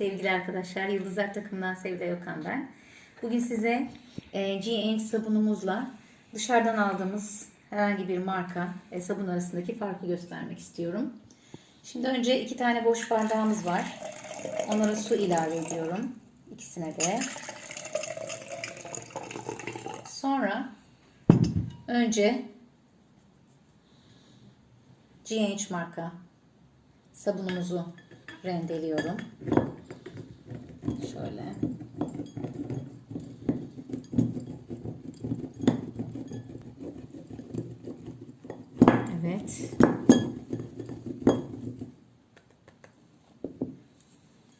Sevgili arkadaşlar, Yıldızlar takımından Sevda Okan ben. Bugün size e, G-Ink sabunumuzla dışarıdan aldığımız herhangi bir marka ve sabun arasındaki farkı göstermek istiyorum. Şimdi önce iki tane boş bardağımız var. Onlara su ilave ediyorum. İkisine de. Sonra önce G-H marka sabunumuzu rendeliyorum. Şöyle. Evet.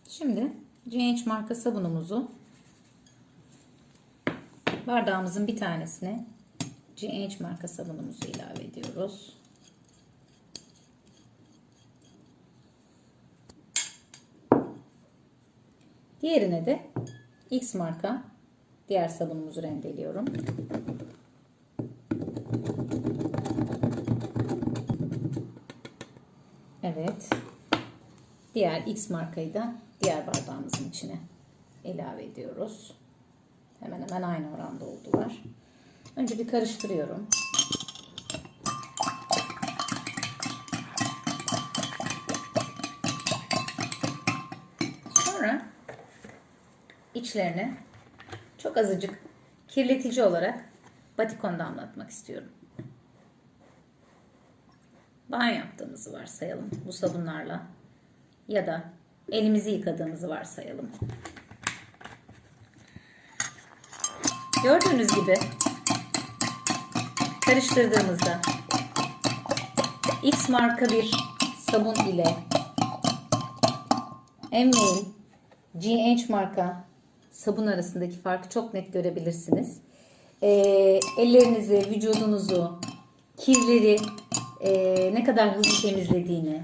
Şimdi GH marka sabunumuzu bardağımızın bir tanesine GH marka sabunumuzu ilave ediyoruz. Diğerine de X marka diğer sabunumuzu rendeliyorum. Evet. Diğer X markayı da diğer bardağımızın içine ilave ediyoruz. Hemen hemen aynı oranda oldular. Önce bir karıştırıyorum. Sonra içlerine çok azıcık kirletici olarak batikon damlatmak istiyorum. Banyo yaptığımızı varsayalım bu sabunlarla ya da elimizi yıkadığımızı varsayalım. Gördüğünüz gibi karıştırdığımızda X marka bir sabun ile Emmail GH marka sabun arasındaki farkı çok net görebilirsiniz. Ee, ellerinizi, vücudunuzu, kirleri e, ne kadar hızlı temizlediğini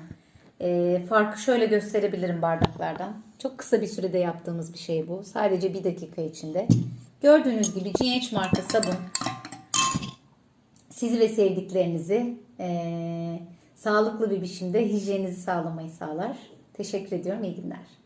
e, farkı şöyle gösterebilirim bardaklardan. Çok kısa bir sürede yaptığımız bir şey bu. Sadece bir dakika içinde. Gördüğünüz gibi GH marka sabun sizi ve sevdiklerinizi e, sağlıklı bir biçimde hijyeninizi sağlamayı sağlar. Teşekkür ediyorum. İyi günler.